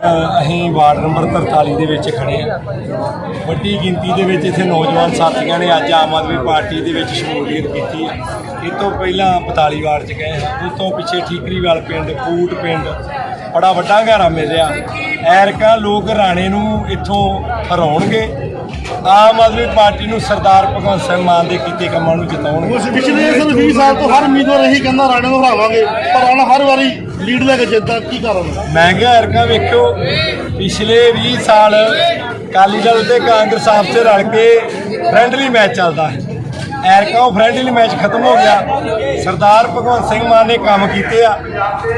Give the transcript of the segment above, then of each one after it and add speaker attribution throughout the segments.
Speaker 1: ਅਸੀਂ ward number 43 ਦੇ ਵਿੱਚ ਖੜੇ ਆ ਵੱਡੀ ਗਿਣਤੀ ਦੇ ਵਿੱਚ ਇੱਥੇ ਨੌਜਵਾਨ ਸਾਥੀਆਂ ਨੇ ਅੱਜ ਆਮ ਆਦਮੀ ਪਾਰਟੀ ਦੇ ਵਿੱਚ ਸ਼ਮੂਲੀਅਤ ਕੀਤੀ ਹੈ। ਇਹ ਤੋਂ ਪਹਿਲਾਂ 42 ਵਾਰਡ 'ਚ ਗਏ ਹਾਂ। ਉਸ ਤੋਂ ਪਿੱਛੇ ਠੀਕਰੀਵਾਲ ਪਿੰਡ, ਕੂਟ ਪਿੰਡ, ਬੜਾ ਵੱਡਾ ਘਾਰਾ ਮਿਲਿਆ ਐਰਕਾ ਲੋਕ ਰਾਣੇ ਨੂੰ ਇੱਥੋਂ ਹਰਾਉਣਗੇ। ਆਮ ਆਦਮੀ ਪਾਰਟੀ ਨੂੰ ਸਰਦਾਰ ਭਗਵੰਤ ਸਿੰਘ ਮਾਨ ਦੇ ਕੀਤੇ ਕੰਮਾਂ ਨੂੰ ਜਿਤਾਉਣਗੇ।
Speaker 2: ਪਿਛਲੇ 20 ਸਾਲ ਤੋਂ ਹਰ ਉਮੀਦਵਾਰ ਇਹੀ ਕਹਿੰਦਾ ਰਾਣੇ ਨੂੰ ਹਰਾਵਾਂਗੇ। ਪਰ ਹੁਣ ਹਰ ਵਾਰੀ ਲੀਡ ਲੈ ਕੇ ਜਿੱਤਦਾ, ਕੀ ਕਾਰਨ
Speaker 1: ਮੈਂ ਕਿਹਾ ਐਰਕਾ ਵੇਖਿਓ, ਪਿਛਲੇ 20 ਸਾਲ ਅਕਾਲੀ ਦਲ ਤੇ ਕਾਂਗਰਸ ਆਪਸ 'ਚ ਰਲ ਕੇ ਫ੍ਰੈਂਡਲੀ ਮੈਚ ਚੱਲਦਾ ਹੈ। ਐਰਕਾ ਉਹ ਫ੍ਰੈਂਡਲੀ ਮੈਚ ਖਤਮ ਹੋ ਗਿਆ। ਸਰਦਾਰ ਭਗਵੰਤ ਸਿੰਘ ਮਾਨ ਨੇ ਕੰਮ ਕੀਤੇ ਆ।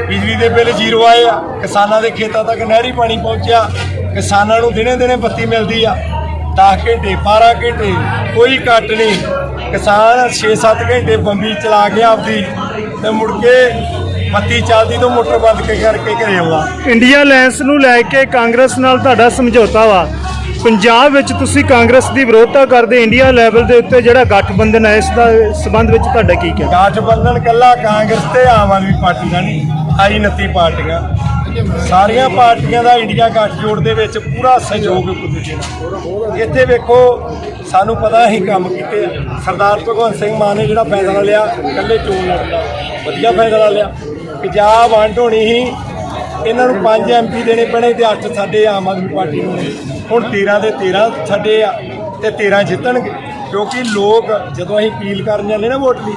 Speaker 1: ਬਿਜਲੀ ਦੇ ਬਿੱਲ ਜ਼ੀਰੋ ਆਏ ਆ। ਕਿਸਾਨਾਂ ਦੇ ਖੇਤਾਂ ਤੱਕ ਨਹਿਰੀ ਪਾਣੀ ਪਹੁੰਚਿਆ। ਕਿਸਾਨਾਂ ਨੂੰ ਦਿਨੇ ਦਿਨੇ ਬੱਤੀ ਮਿਲਦੀ ਆ। 10 ਘੰਟੇ 12 ਘੰਟੇ, ਕੋਈ ਕੱਟ ਨਹੀਂ। ਕਿਸਾਨ 6-7 ਘੰਟੇ ਬੰਬੀ ਚਲਾ ਕੇ ਆਪਦੀ ਤੇ ਮੁੜ ਕੇ ਬੱਤੀ ਚੱਲਦੀ ਤੋਂ ਮੋਟਰ ਬੰਦ ਕੇ ਕਰਕੇ ਘਰੇ ਆਉਂਦਾ।
Speaker 3: ਇੰਡੀਆ ਅਲਾਈਅੰਸ ਨੂੰ ਲੈ ਕੇ ਕਾਂਗਰਸ ਨਾਲ ਤੁਹਾਡਾ ਸਮਝੌਤਾ ਵਾ। ਪੰਜਾਬ ਵਿੱਚ ਤੁਸੀਂ ਕਾਂਗਰਸ ਦੀ ਵਿਰੋਧਤਾ ਕਰਦੇ ਇੰਡੀਆ ਲੈਵਲ ਦੇ ਉੱਤੇ ਜਿਹੜਾ ਗੱਠਬੰਧਨ ਹੈ ਇਸ ਦਾ ਸਬੰਧ ਵਿੱਚ ਤੁਹਾਡਾ ਕੀ ਕਹਿਣਾ?
Speaker 1: ਗਠਬੰਧਨ ਕੱਲਾ ਕਾਂਗਰਸ ਤੇ ਆਮ ਆਦਮੀ ਪਾਰਟੀ ਦਾ ਨਹੀਂ ਆਈ 29 ਪਾਰਟੀਆਂ। ਸਾਰੀਆਂ ਪਾਰਟੀਆਂ ਦਾ ਇੰਡੀਆ ਗੱਠਜੋੜ ਦੇ ਵਿੱਚ ਪੂਰਾ ਸਹਿਯੋਗ ਇੱਥੇ ਵੇਖੋ ਸਾਨੂੰ ਪਤਾ ਅਸੀਂ ਕੰਮ ਕੀਤੇ। ਸਰਦਾਰ ਭਗਵੰਤ ਸਿੰਘ ਮਾਨ ਨੇ ਜਿਹੜਾ ਫੈਸਲਾ ਲਿਆ ਇਕੱਲੇ ਚੋਣ ਲੜਨ ਦਾ। ਵਧੀਆ ਫੈਸਲਾ ਲਿਆ। ਪੰਜਾਬ ਵੰਡ ਹੋਣੀ ਹੀ ਇਹਨਾਂ ਨੂੰ 5 ਐਮਪੀ ਦੇਣੇ ਪੈਣੇ ਤੇ 8 ਸਾਡੇ ਆਮ ਆਦਮੀ ਪਾਰਟੀ ਨੂੰ ਨੇ। ਹੁਣ 13 ਦੇ 13 ਸਾਡੇ ਆ ਤੇ 13 ਜਿੱਤਣਗੇ, ਕਿਉਂਕਿ ਲੋਕ ਜਦੋਂ ਅਸੀਂ ਅਪੀਲ ਕਰਨ ਜਾਂਦੇ ਨਾ ਵੋਟ ਲਈ,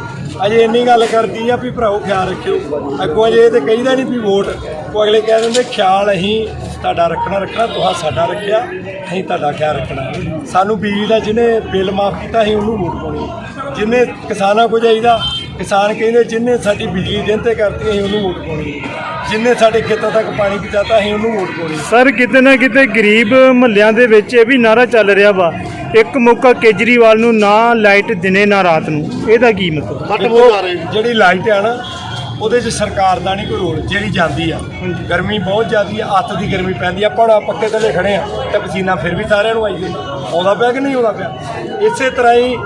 Speaker 1: ਅਜੇ ਇੰਨੀ ਗੱਲ ਕਰਦੀ ਆ ਵੀ ਭਰਾਓ ਖਿਆਲ ਰੱਖਿਓ। ਅੱਗੋਂ ਅਜੇ ਇਹ ਤੇ ਕਹੀਦਾ ਨਹੀਂ ਵੀ ਵੋਟ, ਉਹ ਅਗਲੇ ਕਹਿ ਦਿੰਦੇ, ਖਿਆਲ ਅਸੀਂ ਤੁਹਾਡਾ ਰੱਖਣਾ ਰੱਖਣਾ ਤੁਹਾਂ ਸਾਡਾ ਰੱਖਿਆ, ਅਸੀਂ ਤੁਹਾਡਾ ਖਿਆਲ ਰੱਖਣਾ। ਸਾਨੂੰ ਬਿਜਲੀ ਦਾ ਜਿਹਨੇ ਬਿੱਲ ਮਾਫ ਕੀਤਾ, ਅਸੀਂ ਉਹਨੂੰ ਵੋਟ ਪਾਉਣੀ। ਜਿਹਨੇ ਕਿਸਾਨਾਂ ਕੋ ਚਾਹੀਦਾ ਕਿਸਾਨ ਕਹਿੰਦੇ ਜਿੰਨੇ ਸਾਡੀ ਬਿਜਲੀ ਦਿਨ ਤੇ ਕਰਤੀ ਅਸੀਂ ਉਹਨੂੰ ਵੋਟ ਪਾਉਣੀ। ਜਿੰਨੇ ਸਾਡੇ ਖੇਤਾਂ ਤੱਕ ਪਾਣੀ ਪਹੁੰਚਾਤਾ ਅਸੀਂ ਉਹਨੂੰ ਵੋਟ ਪਾਉਣੀ।
Speaker 3: ਸਰ ਕਿਤੇ ਨਾ ਕਿਤੇ ਗਰੀਬ ਮਹੱਲਿਆਂ ਦੇ ਵਿੱਚ ਇਹ ਵੀ ਨਾਰਾ ਚੱਲ ਰਿਹਾ ਵਾ। ਇੱਕ ਮੌਕਾ ਕੇਜਰੀਵਾਲ ਨੂੰ ਨਾ ਲਾਈਟ ਦਿਨੇ ਨਾ ਰਾਤ ਨੂੰ। ਇਹਦਾ ਕੀ ਮਤਲਬ?
Speaker 2: ਆ ਰਹੇ
Speaker 1: ਜਿਹੜੀ ਲਾਈਟ ਆ ਨਾ ਉਹਦੇ 'ਚ ਸਰਕਾਰ ਦਾ ਨਹੀਂ ਕੋਈ ਰੋਲ ਜਿਹੜੀ ਜਾਂਦੀ ਆ। ਗਰਮੀ ਬਹੁਤ ਜ਼ਿਆਦੀ ਆ ਅੱਤ ਦੀ ਗਰਮੀ ਪੈਂਦੀ ਆ ਹੁਣ ਪੱਕੇ ਥੱਲੇ ਖੜੇ ਆ ਤੇ ਪਸੀਨਾ ਫਿਰ ਵੀ ਸਾਰਿਆਂ ਨੂੰ ਆਈ ਆਉਂਦਾ ਪਿਆ ਕਿ ਨਹੀਂ ਆਉਂਦਾ ਪਿਆ? ਇਸੇ ਤਰ੍ਹਾਂ ਹੀ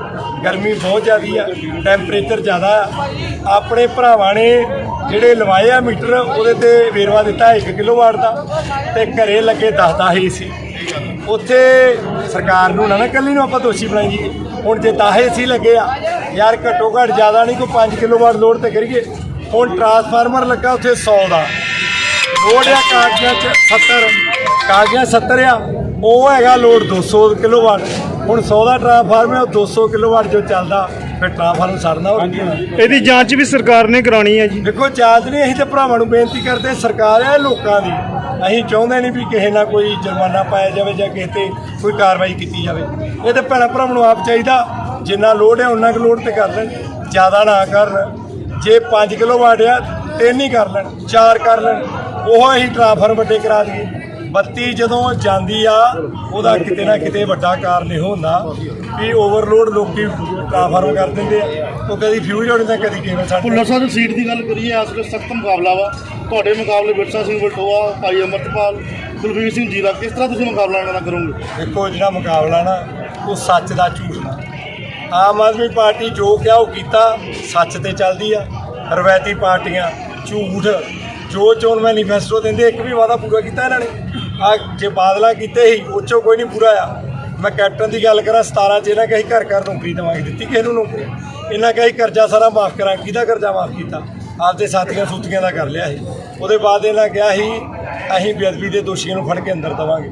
Speaker 1: ਗਰਮੀ ਬਹੁਤ ਜ਼ਿਆਦੀ ਆ ਟੈਂਪਰੇਚਰ ਜ਼ਿਆਦਾ ਆ। ਆਪਣੇ ਭਰਾਵਾਂ ਨੇ ਜਿਹੜੇ ਲਵਾਏ ਆ ਮੀਟਰ ਉਹਦੇ ਤੇ ਵੇਰਵਾ ਦਿੱਤਾ 1 ਕਿਲੋਵਾਟ ਦਾ ਤੇ ਘਰੇ ਲੱਗੇ 10 10 ਏਸੀ ਉੱਥੇ ਸਰਕਾਰ ਨੂੰ ਨਾ ਨਾ ਕੱਲੀ ਨੂੰ ਆਪਾਂ ਦੋਸ਼ੀ ਬਣਾਈਏ ਹੁਣ ਜੇ 10 ਏਸੀ ਲੱਗੇ ਆ ਯਾਰ ਘੱਟੋ ਘੱਟ ਜ਼ਿਆਦਾ ਨਹੀਂ ਕੋਈ 5 ਕਿਲੋਵਾਟ ਲੋਡ ਤੇ ਕਰੀਏ। ਹੁਣ ਟਰਾਂਸਫਾਰਮਰ ਲੱਗਾ ਉੱਥੇ 100 ਦਾ। ਲੋਡ ਆ ਕਾਗਜ਼ਾਂ ਚ 70 ਕਾਗਜ਼ਾਂ 70 ਆ। ਉਹ ਹੈਗਾ ਲੋਡ 200 ਕਿਲੋਵਾਟ। ਹੁਣ 100 ਦਾ ਟਰਾਂਸਫਾਰਮਰ ਉਹ 200 ਕਿਲੋਵਾਟ ਜੋ ਚੱਲਦਾ ਫਿਰ ਟਰਾਂਸਫਾਰਮਰ ਸੜਨਾ ਹੋ ਗਿਆ
Speaker 3: ਇਹਦੀ ਜਾਂਚ ਵੀ ਸਰਕਾਰ ਨੇ ਕਰਾਉਣੀ ਹੈ ਜੀ।
Speaker 1: ਦੇਖੋ ਜਾਂਚ ਨਹੀਂ ਅਸੀਂ ਤੇ ਭਰਾਵਾਂ ਨੂੰ ਬੇਨਤੀ ਕਰਦੇ ਸਰਕਾਰ ਹੈ ਲੋਕਾਂ ਦੀ। ਅਸੀਂ ਚਾਹੁੰਦੇ ਨਹੀਂ ਵੀ ਕਿਸੇ ਨਾਲ ਕੋਈ ਜੁਰਮਾਨਾ ਪਾਇਆ ਜਾਵੇ ਜਾਂ ਕਿਸੇ ਤੇ ਕੋਈ ਕਾਰਵਾਈ ਕੀਤੀ ਜਾਵੇ। ਇਹ ਤੇ ਭੈਣਾਂ ਭਰਾਵਾਂ ਨੂੰ ਆਪ ਚਾਹੀਦਾ ਜਿੰਨਾ ਲੋਡ ਹੈ ਉਹਨਾਂ ਕੁ ਲੋਡ ਤੇ ਕਰ ਲੈਣ। ਜ਼ਿਆਦਾ ਨਾ ਕਰਨ। ਜੇ 5 ਕਿਲੋ ਵਾਟ ਆ ਤਿੰਨ ਹੀ ਕਰ ਲੈਣ ਚਾਰ ਕਰ ਲੈਣ। ਉਹ ਅਸੀਂ ਟ੍ਰਾਂਸਫਰ ਵੱਡੇ ਕਰਾ ਦਈਏ। ਬੱਤੀ ਜਦੋਂ ਜਾਂਦੀ ਆ ਉਹਦਾ ਕਿਤੇ ਨਾ ਕਿਤੇ ਵੱਡਾ ਕਾਰਨ ਇਹ ਹੁੰਦਾ ਵੀ ਓਵਰਲੋਡ ਲੋਕੀ ਟ੍ਰਾਂਸਫਰ ਕਰ ਦਿੰਦੇ ਆ। ਉਹ ਕਦੀ ਫਿਊਜ਼ ਹੋ ਜਾਂਦਾ ਕਦੀ ਕੇਬਲ ਛੱਡ
Speaker 2: ਭੁੱਲਰ ਸਾਹਿਬ ਦੀ ਸੀਟ ਦੀ ਗੱਲ ਕਰੀਏ ਇਸ ਵੇਲੇ ਸਖਤ ਮੁਕਾਬਲਾ ਵਾ। ਤੁਹਾਡੇ ਮੁਕਾਬਲੇ ਬਿਰਸਾ ਸਿੰਘ ਬਲਟੋਆ ਭਾਈ ਅਮਰਤਪਾਲ ਕੁਲਵੀਰ ਸਿੰਘ ਜੀਰਾ ਕਿਸ ਤਰ੍ਹਾਂ ਤੁਸੀਂ ਮੁਕਾਬਲਾ ਇਹਨਾਂ ਨਾਲ ਕਰੋਗੇ?
Speaker 1: ਦੇਖੋ ਜਿਹੜਾ ਮੁਕਾਬਲਾ ਨਾ ਉਹ ਸੱਚ ਦਾ ਝੂਠ ਦਾ ਆਮ ਆਦਮੀ ਪਾਰਟੀ ਜੋ ਕਿਹਾ ਉਹ ਕੀਤਾ, ਸੱਚ ਤੇ ਚੱਲਦੀ ਆ। ਰਵਾਇਤੀ ਪਾਰਟੀਆਂ, ਝੂਠ, ਜੋ ਚੋਣ ਮੈਨੀਫੈਸਟੋ ਦਿੰਦੇ, ਇੱਕ ਵੀ ਵਾਅਦਾ ਪੂਰਾ ਕੀਤਾ ਇਹਨਾਂ ਨੇ। ਆ ਜੇ ਬਾਦਲਾ ਕੀਤੇ ਸੀ, ਉਹ 'ਚੋਂ ਕੋਈ ਨਹੀਂ ਪੂਰਾ ਆ। ਮੈਂ ਕੈਪਟਨ ਦੀ ਗੱਲ ਕਰਾਂ 17 ਚ ਇਹਨਾਂ ਕਹੀ ਘਰ ਘਰ ਨੌਕਰੀ ਦੇਵਾਂਗੇ, ਦਿੱਤੀ ਕਿਸੇ ਨੂੰ ਨੌਕਰੀ। ਇਹਨਾਂ ਕਹੀ ਕਰਜ਼ਾ ਸਾਰਾ ਮਾਫ ਕਰਾਂ, ਕਿਹਦਾ ਕਰਜ਼ਾ ਮਾਫ ਕੀਤਾ? ਆਪਦੇ ਸਾਥੀਆਂ ਸੂਤੀਆਂ ਦਾ ਕਰ ਲਿਆ ਸੀ। ਉਹਦੇ ਬਾਅਦ ਇਹਨਾਂ ਕਿਹਾ ਸੀ, ਅਸੀਂ ਬੇਅਦਬੀ ਦੇ ਦੋਸ਼ੀਆਂ ਨੂੰ ਫੜ ਕੇ ਅੰਦਰ ਦੇਵਾਂਗੇ।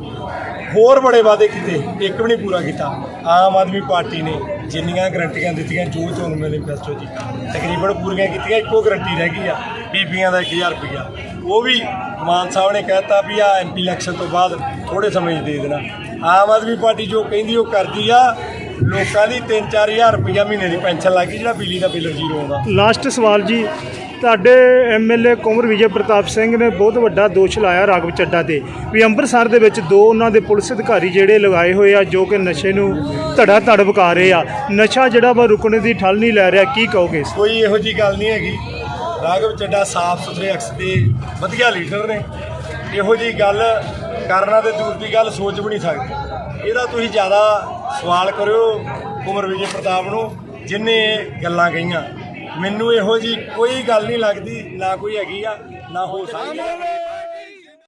Speaker 1: ਹੋਰ ਬੜੇ ਵਾਅਦੇ ਕੀਤੇ, ਇੱਕ ਵੀ ਨਹੀਂ ਪੂਰਾ ਕੀਤਾ। ਆਮ ਆਦਮੀ ਪਾਰਟੀ ਨੇ ਜਿੰਨੀਆਂ ਗਰੰਟੀਆਂ ਦਿੱਤੀਆਂ, ਜੋ ਚੋਣ ਮੈਨੀਫੈਸਟੋ ਜੀ ਤਕਰੀਬਨ ਪੂਰੀਆਂ ਕੀਤੀਆਂ, ਇੱਕੋ ਗਰੰਟੀ ਰਹਿ ਗਈ ਆ, ਬੀਬੀਆਂ ਦਾ 1000 ਰੁਪਇਆ ਉਹ ਵੀ ਮਾਨ ਸਾਹਿਬ ਨੇ ਕਹਿਤਾ ਵੀ ਆ ਐਮਪੀ ਇਲੈਕਸ਼ਨ ਤੋਂ ਬਾਅਦ ਥੋੜੇ ਸਮੇਂ 'ਚ ਦੇ ਦੇਣਾ। ਆਮ ਆਦਮੀ ਪਾਰਟੀ ਜੋ ਕਹਿੰਦੀ, ਉਹ ਕਰਦੀ ਆ, ਲੋਕਾਂ ਦੀ 3-4000 ਰੁਪਇਆ ਮਹੀਨੇ ਦੀ ਪੈਨਸ਼ਨ ਲੱਗੀ ਜਿਹੜਾ ਬਿਜਲੀ ਦਾ ਬਿੱਲ ਜ਼ੀਰੋ ਆਉਂਦਾ।
Speaker 3: ਲਾਸਟ ਸਵਾਲ ਜੀ ਤੁਹਾਡੇ ਐਮਐਲਏ ਕੁੰਵਰ ਵਿਜੇ ਪ੍ਰਤਾਪ ਸਿੰਘ ਨੇ ਬਹੁਤ ਵੱਡਾ ਦੋਸ਼ ਲਾਇਆ ਰਾਘਵ ਚੱਡਾ ਤੇ ਵੀ ਅੰਮ੍ਰਿਤਸਰ ਦੇ ਵਿੱਚ ਦੋ ਉਹਨਾਂ ਦੇ ਪੁਲਿਸ ਅਧਿਕਾਰੀ ਜਿਹੜੇ ਲਗਾਏ ਹੋਏ ਆ ਜੋ ਕਿ ਨਸ਼ੇ ਨੂੰ ਧੜਾ ਧੜ ਵਿਕਾ ਰਹੇ ਆ। ਨਸ਼ਾ ਜਿਹੜਾ ਵਾ ਰੁਕਣ ਦੀ ਠੱਲ ਨਹੀਂ ਲੈ ਰਿਹਾ, ਕੀ ਕਹੋਗੇ
Speaker 1: ਕੋਈ ਇਹੋ ਜੀ ਗੱਲ ਨਹੀਂ ਹੈਗੀ। ਰਾਘਵ ਚੱਡਾ ਸਾਫ਼ ਸੁਥਰੇ ਅਕਸ ਦੇ ਵਧੀਆ ਲੀਡਰ ਨੇ। ਇਹੋ ਜੀ ਗੱਲ ਕਰਨਾ ਤੇ ਦੂਰ ਦੀ ਗੱਲ ਸੋਚ ਵੀ ਨਹੀਂ ਸਕਦੇ। ਇਹਦਾ ਤੁਸੀਂ ਜ਼ਿਆਦਾ ਸਵਾਲ ਕਰਿਓ ਕੁਮਰ ਵਿਜੇ ਪ੍ਰਤਾਪ ਨੂੰ, ਜਿਨੇ ਇਹ ਗੱਲਾਂ ਕਹੀਆਂ ਮੈਨੂੰ ਇਹੋ ਜੀ ਕੋਈ ਗੱਲ ਨਹੀਂ ਲੱਗਦੀ ਨਾ ਕੋਈ ਹੈਗੀ ਆ ਨਾ ਹੋ ਸਕਦੀ।